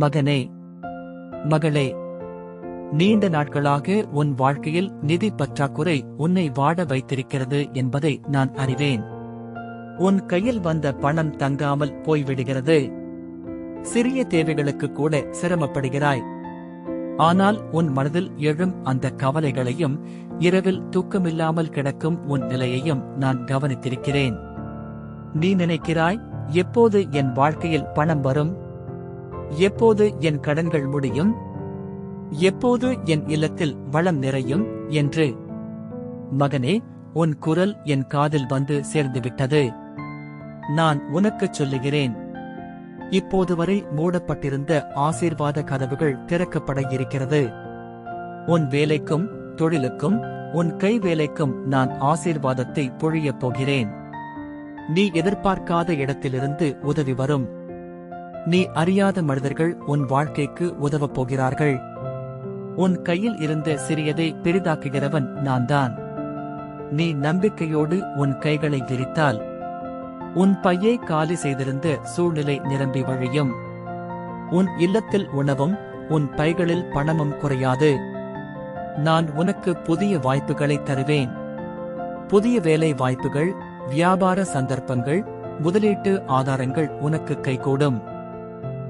மகனே மகளே நீண்ட நாட்களாக உன் வாழ்க்கையில் நிதி பற்றாக்குறை உன்னை வாட வைத்திருக்கிறது என்பதை நான் அறிவேன். உன் கையில் வந்த பணம் தங்காமல் போய்விடுகிறது. சிறிய தேவைகளுக்கு கூட சிரமப்படுகிறாய். ஆனால் உன் மனதில் எழும் அந்த கவலைகளையும் இரவில் தூக்கமில்லாமல் கிடக்கும் உன் நிலையையும் நான் கவனித்திருக்கிறேன். நீ நினைக்கிறாய் எப்போது என் வாழ்க்கையில் பணம் வரும்? எப்போது என் கடன்கள் முடியும்? எப்போது என் இல்லத்தில் வளம் நிறையும்? என்று. மகனே உன் குரல் என் காதில் வந்து சேர்ந்துவிட்டது. நான் உனக்குச் சொல்லுகிறேன். இப்போது வரை மூடப்பட்டிருந்த ஆசீர்வாத கதவுகள் திறக்கப்பட இருக்கிறது. உன் வேலைக்கும் தொழிலுக்கும் உன் கை வேலைக்கும் நான் ஆசீர்வாதத்தை பொழியப் போகிறேன். நீ எதிர்பார்க்காத இடத்திலிருந்து உதவி வரும். நீ அறியாத மனிதர்கள் உன் வாழ்க்கைக்கு உதவப் போகிறார்கள் உன் கையில் இருந்த சிறியதை பெரிதாக்குகிறவன் நான்தான். நீ நம்பிக்கையோடு உன் கைகளை விரித்தால் உன் பையை காலி செய்திருந்த சூழ்நிலை நிரம்பி வழியும். உன் இல்லத்தில் உணவும் உன் பைகளில் பணமும் குறையாது. நான் உனக்கு புதிய வாய்ப்புகளை தருவேன். புதிய வேலை வாய்ப்புகள் வியாபார சந்தர்ப்பங்கள் முதலீட்டு ஆதாரங்கள் உனக்கு கைகூடும்.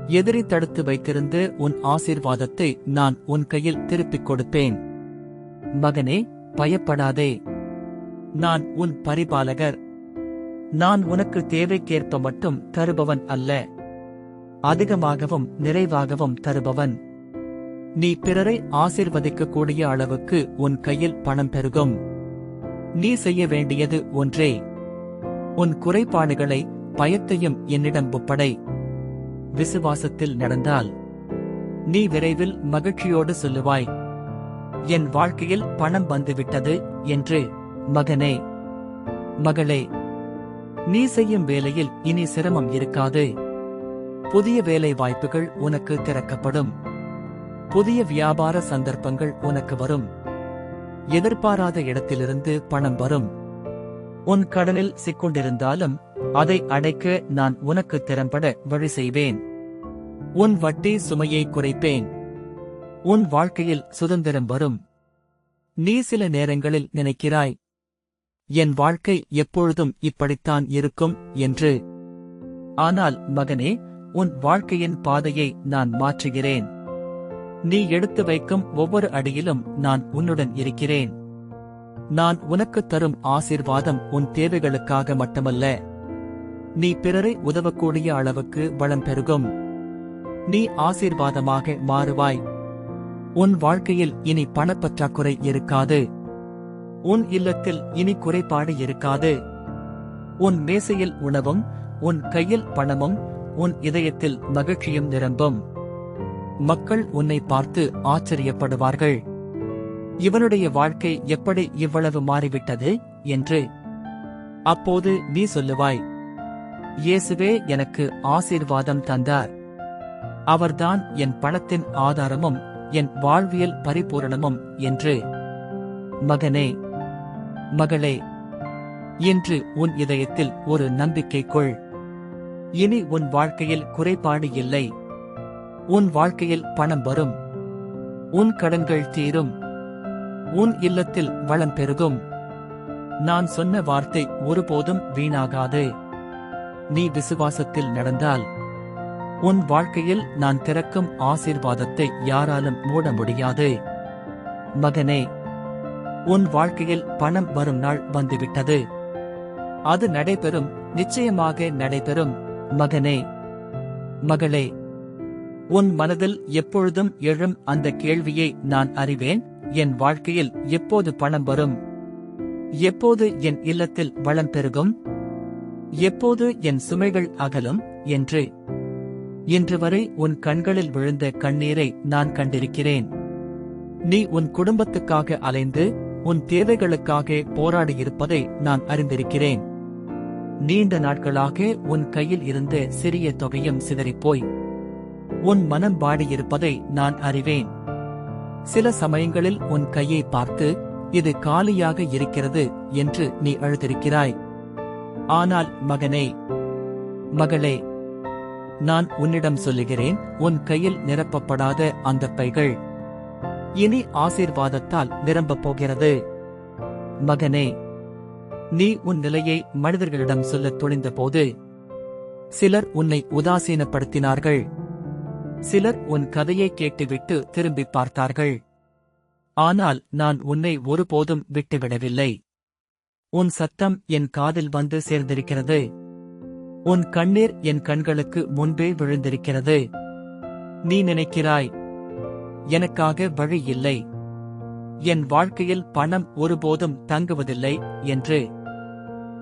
எதிரி தடுத்து வைத்திருந்த உன் ஆசீர்வாதத்தை நான் உன் கையில் திருப்பிக் கொடுப்பேன். மகனே பயப்படாதே. நான் உன் பரிபாலகர். நான் உனக்கு தேவைக்கேற்ப மட்டும் தருபவன் அல்ல. அதிகமாகவும் நிறைவாகவும் தருபவன். நீ பிறரை ஆசிர்வதிக்கக்கூடிய அளவுக்கு உன் கையில் பணம் பெருகும். நீ செய்ய வேண்டியது ஒன்றே. உன் குறைபாடுகளை பயத்தையும் என்னிடம் ஒப்படை. விசுவாசத்தில் நடந்தால் நீ விரைவில் மகிழ்ச்சியோடு சொல்லுவாய். என் வாழ்க்கையில் பணம் வந்துவிட்டது என்று மகனே மகளே நீ செய்யும் வேலையில் இனி சிரமம் இருக்காது. புதிய வேலை வாய்ப்புகள் உனக்கு திறக்கப்படும். புதிய வியாபார சந்தர்ப்பங்கள் உனக்கு வரும். எதிர்பாராத இடத்திலிருந்து பணம் வரும். உன் கடனில் சிக்கொண்டிருந்தாலும் அதை அடைக்க நான் உனக்கு திறம்பட வழி செய்வேன். உன் வட்டி சுமையை குறைப்பேன். உன் வாழ்க்கையில் சுதந்திரம் வரும். நீ சில நேரங்களில் நினைக்கிறாய் என் வாழ்க்கை எப்பொழுதும் இப்படித்தான் இருக்கும் என்று. ஆனால் மகனே உன் வாழ்க்கையின் பாதையை நான் மாற்றுகிறேன். நீ எடுத்து வைக்கும் ஒவ்வொரு அடியிலும் நான் உன்னுடன் இருக்கிறேன். நான் உனக்கு தரும் ஆசீர்வாதம் உன் தேவைகளுக்காக மட்டுமல்ல. நீ பிறரை உதவக்கூடிய அளவுக்கு வளம் பெருகும். நீ ஆசீர்வாதமாக மாறுவாய். உன் வாழ்க்கையில் இனி பணப்பற்றாக்குறை இருக்காது. உன் இல்லத்தில் இனி குறைபாடு இருக்காது. உன் மேசையில் உணவும் உன் கையில் பணமும் உன் இதயத்தில் மகிழ்ச்சியும் நிரம்பும். மக்கள் உன்னை பார்த்து ஆச்சரியப்படுவார்கள். இவனுடைய வாழ்க்கை எப்படி இவ்வளவு மாறிவிட்டது? என்று அப்போது நீ சொல்லுவாய் இயேசுவே எனக்கு ஆசீர்வாதம் தந்தார். அவர்தான் என் பணத்தின் ஆதாரமும் என் வாழ்வியல் பரிபூரணமும் என்று. மகனே மகளே இன்று உன் இதயத்தில் ஒரு நம்பிக்கை கொள். இனி உன் வாழ்க்கையில் குறைபாடு இல்லை. உன் வாழ்க்கையில் பணம் வரும். உன் கடன்கள் தீரும். உன் இல்லத்தில் வளம் பெருகும். நான் சொன்ன வார்த்தை ஒருபோதும் வீணாகாது. நீ விசுவாசத்தில் நடந்தால் உன் வாழ்க்கையில் நான் திறக்கும் ஆசீர்வாதத்தை யாராலும் மூட முடியாது. மகனே உன் வாழ்க்கையில் பணம் வரும் நாள் வந்துவிட்டது. அது நடைபெறும் நிச்சயமாக நடைபெறும். மகனே மகளே உன் மனதில் எப்பொழுதும் எழும் அந்த கேள்வியை நான் அறிவேன் என் வாழ்க்கையில் எப்போது பணம் வரும்? எப்போது என் இல்லத்தில் வளம் பெருகும்? எப்போது என் சுமைகள் அகலும்? என்று. இன்று வரை உன் கண்களில் விழுந்த கண்ணீரை நான் கண்டிருக்கிறேன். நீ உன் குடும்பத்துக்காக அலைந்து உன் தேவைகளுக்காக போராடியிருப்பதை நான் அறிந்திருக்கிறேன். நீண்ட நாட்களாக உன் கையில் இருந்த சிறிய தொகையும் சிதறிப்போய் உன் மனம் பாடியிருப்பதை நான் அறிவேன். சில சமயங்களில் உன் கையை பார்த்து இது காலியாக இருக்கிறது என்று நீ அழுதிருக்கிறாய் ஆனால் மகனே மகளே நான் உன்னிடம் சொல்லுகிறேன் உன் கையில் நிரப்பப்படாத அந்த பைகள் இனி ஆசீர்வாதத்தால் நிரம்பப் போகிறது. மகனே நீ உன் நிலையை மனிதர்களிடம் சொல்லத் துணிந்தபோது சிலர் உன்னை உதாசீனப்படுத்தினார்கள். சிலர் உன் கதையை கேட்டுவிட்டு திரும்பி பார்த்தார்கள். ஆனால் நான் உன்னை ஒருபோதும் விட்டுவிடவில்லை. உன் சத்தம் என் காதில் வந்து சேர்ந்திருக்கிறது. உன் கண்ணீர் என் கண்களுக்கு முன்பே விழுந்திருக்கிறது. நீ நினைக்கிறாய் எனக்காக வழி இல்லை. என் வாழ்க்கையில் பணம் ஒருபோதும் தங்குவதில்லை என்று.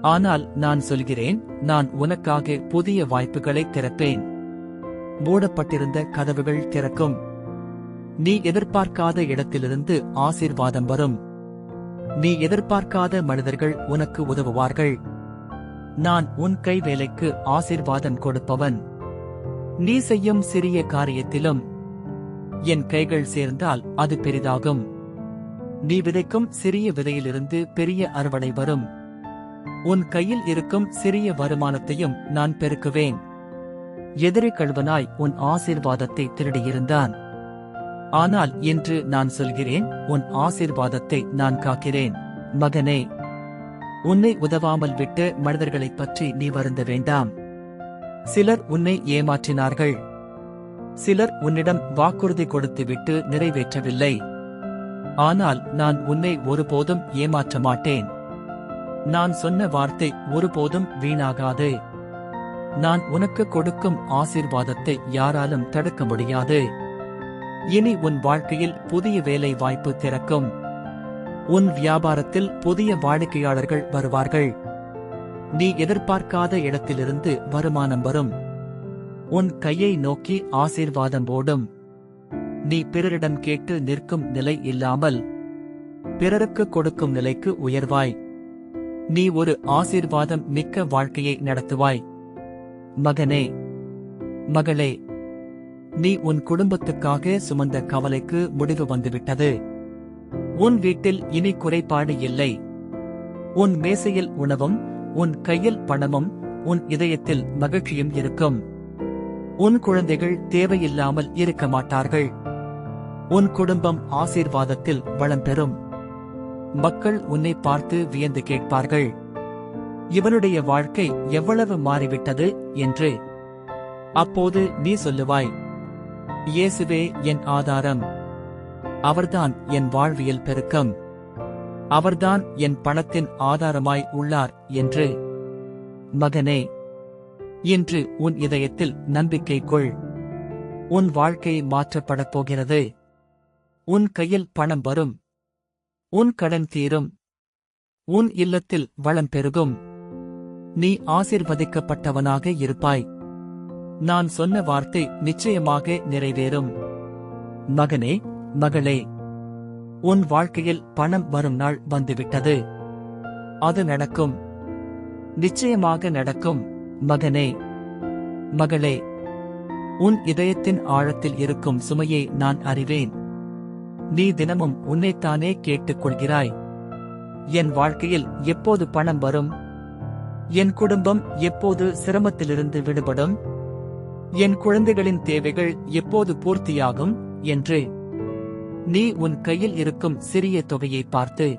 ஆனால் நான் சொல்கிறேன் நான் உனக்காக புதிய வாய்ப்புகளை திறப்பேன். மூடப்பட்டிருந்த கதவுகள் திறக்கும். நீ எதிர்பார்க்காத இடத்திலிருந்து ஆசீர்வாதம் வரும். நீ எதிர்பார்க்காத மனிதர்கள் உனக்கு உதவுவார்கள். நான் உன் கை வேலைக்கு ஆசீர்வாதம் கொடுப்பவன். நீ செய்யும் சிறிய காரியத்திலும் என் கைகள் சேர்ந்தால் அது பெரிதாகும். நீ விதைக்கும் சிறிய விதையிலிருந்து பெரிய அறுவடை வரும். உன் கையில் இருக்கும் சிறிய வருமானத்தையும் நான் பெருக்குவேன். எதிரி கழுவனாய் உன் ஆசீர்வாதத்தை திருடியிருந்தான் ஆனால் இன்று நான் சொல்கிறேன் உன் ஆசிர்வாதத்தை நான் காக்கிறேன். மகனே உன்னை உதவாமல் விட்டு மனிதர்களைப் பற்றி நீ வருந்த வேண்டாம். சிலர் உன்னை ஏமாற்றினார்கள். சிலர் உன்னிடம் வாக்குறுதி கொடுத்துவிட்டு நிறைவேற்றவில்லை. ஆனால் நான் உன்னை ஒருபோதும் ஏமாற்ற மாட்டேன். நான் சொன்ன வார்த்தை ஒருபோதும் வீணாகாது. நான் உனக்கு கொடுக்கும் ஆசிர்வாதத்தை யாராலும் தடுக்க முடியாது. இனி உன் வாழ்க்கையில் புதிய வேலை வாய்ப்பு திறக்கும். உன் வியாபாரத்தில் புதிய வாடிக்கையாளர்கள் வருவார்கள். நீ எதிர்பார்க்காத இடத்திலிருந்து வருமானம் வரும். உன் கையை நோக்கி ஆசீர்வாதம் ஓடும். நீ பிறரிடம் கேட்டு நிற்கும் நிலை இல்லாமல் பிறருக்கு கொடுக்கும் நிலைக்கு உயர்வாய். நீ ஒரு ஆசீர்வாதம் மிக்க வாழ்க்கையை நடத்துவாய். மகனே மகளே நீ உன் குடும்பத்துக்காக சுமந்த கவலைக்கு முடிவு வந்துவிட்டது. உன் வீட்டில் இனி குறைபாடு இல்லை. உன் மேசையில் உணவும் உன் கையில் பணமும் உன் இதயத்தில் மகிழ்ச்சியும் இருக்கும். உன் குழந்தைகள் தேவையில்லாமல் இருக்க மாட்டார்கள். உன் குடும்பம் ஆசீர்வாதத்தில் வளம் பெறும். மக்கள் உன்னை பார்த்து வியந்து கேட்பார்கள். இவனுடைய வாழ்க்கை எவ்வளவு மாறிவிட்டது என்று. அப்போது நீ சொல்லுவாய் இயேசுவே என் ஆதாரம். அவர்தான் என் வாழ்வியல் பெருக்கம். அவர்தான் என் பணத்தின் ஆதாரமாய் உள்ளார் என்று. மகனே இன்று உன் இதயத்தில் நம்பிக்கை கொள். உன் வாழ்க்கை மாற்றப்படப் போகிறது. உன் கையில் பணம் வரும். உன் கடன் தீரும். உன் இல்லத்தில் வளம் பெருகும். நீ ஆசிர்வதிக்கப்பட்டவனாக இருப்பாய். நான் சொன்ன வார்த்தை நிச்சயமாக நிறைவேறும். மகனே மகளே உன் வாழ்க்கையில் பணம் வரும் நாள் வந்துவிட்டது. அது நடக்கும். நிச்சயமாக நடக்கும். மகனே மகளே உன் இதயத்தின் ஆழத்தில் இருக்கும் சுமையை நான் அறிவேன். நீ தினமும் உன்னைத்தானே கேட்டுக் கொள்கிறாய் என் வாழ்க்கையில் எப்போது பணம் வரும்? என் குடும்பம் எப்போது சிரமத்திலிருந்து விடுபடும்? என் குழந்தைகளின் தேவைகள் எப்போது பூர்த்தியாகும் என்று. நீ உன் கையில் இருக்கும் சிறிய தொகையை பார்த்து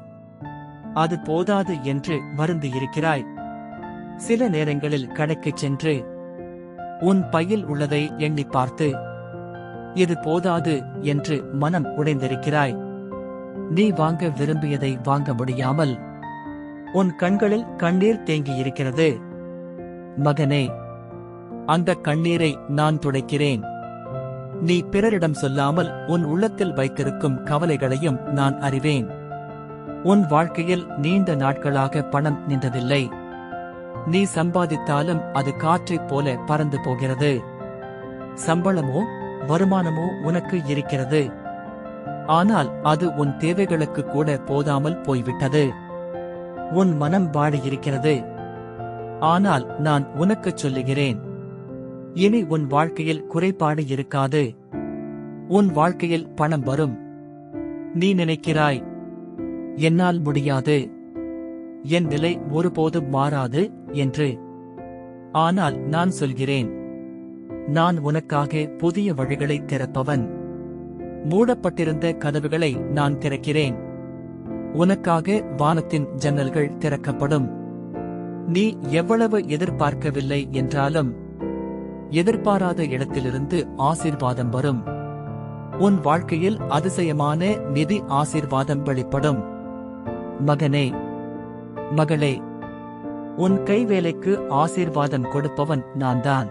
அது போதாது என்று வருந்தியிருக்கிறாய் சில நேரங்களில் கடைக்குச் சென்று உன் பையில் உள்ளதை எண்ணி பார்த்து இது போதாது என்று மனம் உடைந்திருக்கிறாய். நீ வாங்க விரும்பியதை வாங்க முடியாமல் உன் கண்களில் கண்ணீர் தேங்கியிருக்கிறது. மகனே அந்த கண்ணீரை நான் துடைக்கிறேன். நீ பிறரிடம் சொல்லாமல் உன் உள்ளத்தில் வைத்திருக்கும் கவலைகளையும் நான் அறிவேன். உன் வாழ்க்கையில் நீண்ட நாட்களாக பணம் நின்றதில்லை. நீ சம்பாதித்தாலும் அது காற்றைப் போல பறந்து போகிறது. சம்பளமோ வருமானமோ உனக்கு இருக்கிறது. ஆனால் அது உன் தேவைகளுக்கு கூட போதாமல் போய்விட்டது. உன் மனம் வாடியிருக்கிறது. ஆனால் நான் உனக்குச் சொல்லுகிறேன். இனி உன் வாழ்க்கையில் குறைபாடு இருக்காது. உன் வாழ்க்கையில் பணம் வரும். நீ நினைக்கிறாய் என்னால் முடியாது. என் நிலை ஒருபோதும் மாறாது என்று. ஆனால் நான் சொல்கிறேன். நான் உனக்காக புதிய வழிகளை திறப்பவன். மூடப்பட்டிருந்த கதவுகளை நான் திறக்கிறேன். உனக்காக வானத்தின் ஜன்னல்கள் திறக்கப்படும். நீ எவ்வளவு எதிர்பார்க்கவில்லை என்றாலும் எதிர்பாராத இடத்திலிருந்து ஆசீர்வாதம் வரும். உன் வாழ்க்கையில் அதிசயமான நிதி ஆசீர்வாதம் வெளிப்படும். மகனே மகளே உன் கைவேலைக்கு ஆசீர்வாதம் கொடுப்பவன் நான் தான்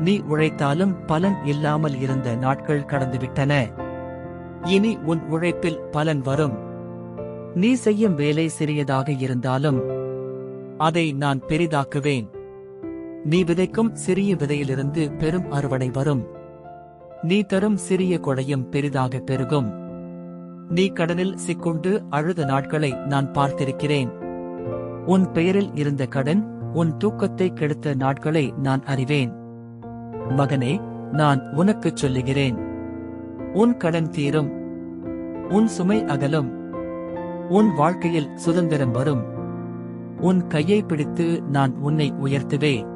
நீ உழைத்தாலும் பலன் இல்லாமல் இருந்த நாட்கள் கடந்துவிட்டன. இனி உன் உழைப்பில் பலன் வரும். நீ செய்யும் வேலை சிறியதாக இருந்தாலும் அதை நான் பெரிதாக்குவேன். நீ விதைக்கும் சிறிய விதையிலிருந்து பெரும் அறுவடை வரும். நீ தரும் சிறிய கொடையும் பெரிதாக பெருகும். நீ கடனில் சிக்குண்டு அழுத நாட்களை நான் பார்த்திருக்கிறேன். உன் பெயரில் இருந்த கடன் உன் தூக்கத்தை கெடுத்த நாட்களை நான் அறிவேன். மகனே நான் உனக்குச் சொல்லுகிறேன். உன் கடன் தீரும். உன் சுமை அகலும். உன் வாழ்க்கையில் சுதந்திரம் வரும். உன் கையை பிடித்து நான் உன்னை உயர்த்துவேன்.